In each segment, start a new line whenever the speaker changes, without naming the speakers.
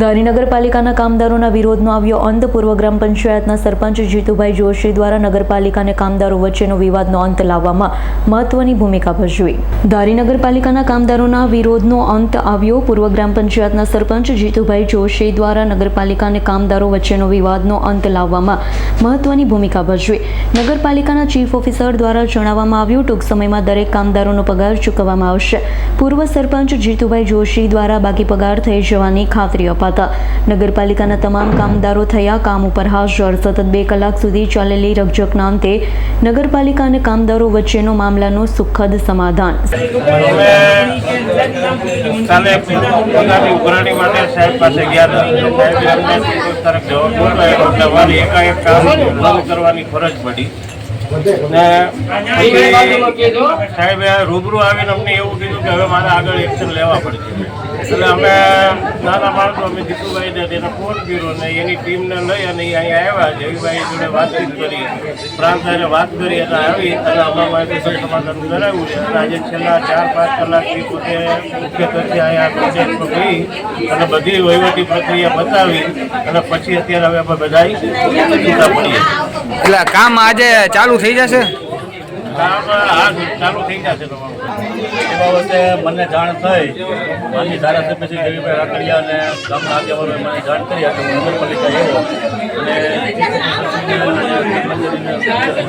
ધારી નગરપાલિકાના કામદારોના વિરોધનો આવ્યો અંત. પૂર્વ ગ્રામ પંચાયતના સરપંચ જીતુભાઈ જોશી દ્વારા નગરપાલિકાને કામદારો વચ્ચેનો વિવાદનો અંત લાવવામાં મહત્વની ભૂમિકા ભજવી. ધારી નગરપાલિકાના કામદારોના વિરોધનો અંત આવ્યો. પૂર્વ ગ્રામ પંચાયતના સરપંચ જીતુભાઈ જોશી દ્વારા નગરપાલિકાને કામદારો વચ્ચેનો વિવાદનો અંત લાવવામાં મહત્વની ભૂમિકા ભજવી. નગરપાલિકાના ચીફ ઓફિસર દ્વારા જણાવવામાં આવ્યું, ટૂંક સમયમાં દરેક કામદારોનો પગાર ચૂકવવામાં આવશે. પૂર્વ સરપંચ જીતુભાઈ જોશી દ્વારા બાકી પગાર થઈ જવાની ખાતરી અપાતા નગરપાલિકાના તમામ કામદારો થયા. કામ ઉપર હાજર સતત બે કલાક સુધી ચાલેલી રકઝકના અંતે નગરપાલિકા અને કામદારો વચ્ચેનો મામલાનું સુખદ સમાધાન.
સાહેબ હતા. રૂબરૂ આવીને અમને એવું કીધું કે હવે મારે આગળ એક્શન લેવા પડશે. એટલે અમે નાના માણસો અમે જીતુભાઈને તેને ફોન કર્યો ને એની ટીમને લઈ અને અહીંયા આવ્યા જયભાઈ જોડે વાતચીત કરી પ્રાંતભાઈને વાત કરી અને આવી અને અમારા માટે સમાધાન કરાવ્યું છે. અને આજે છેલ્લા ચાર, પાંચ કલાકથી પોતે મુખ્ય કક્ષે અહીંયા પંચાયતમાં ગઈ અને બધી વહીવટી પ્રક્રિયા બતાવી અને પછી અત્યારે હવે અમે બધા છૂટા પડીએ.
એટલે કામ આજે ચાલુ થઈ જશે?
કામ
એ બાબતે મને જાણ થઈ. માનની ધારાસભ્ય શ્રી દેવીભાઈ રાકડિયા અને ગામના આગેવાનોએ મને જાણ કરી હતી હું નગરપાલિકા એવો.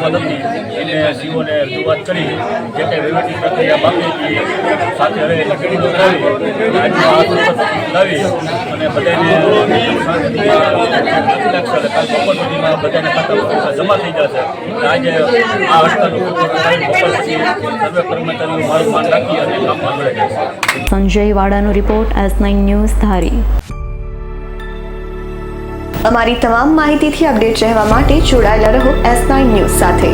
અને એને સીઓને રજૂઆત કરી. જે કંઈ વહીવટી પ્રક્રિયા બાકી હતી, સાથે હવે લખી લાવી અને બધાને લખી નાખશે એટલે કાલ બપોર સુધીમાં બધાને ખાતામાં જમા થઈ જશે આજે આ હડતાલનું બપોર પછી સર્વે કર્મચારીઓ મારું માન રાખી અને કામમાં જોડાઈ જશે
Sanjay વાડાનો report S nine news Dhari.
અમારી તમામ માહિતીથી અપડેટ રહેવા માટે જોડાયેલા રહો એસ નાઇન ન્યૂઝ સાથે.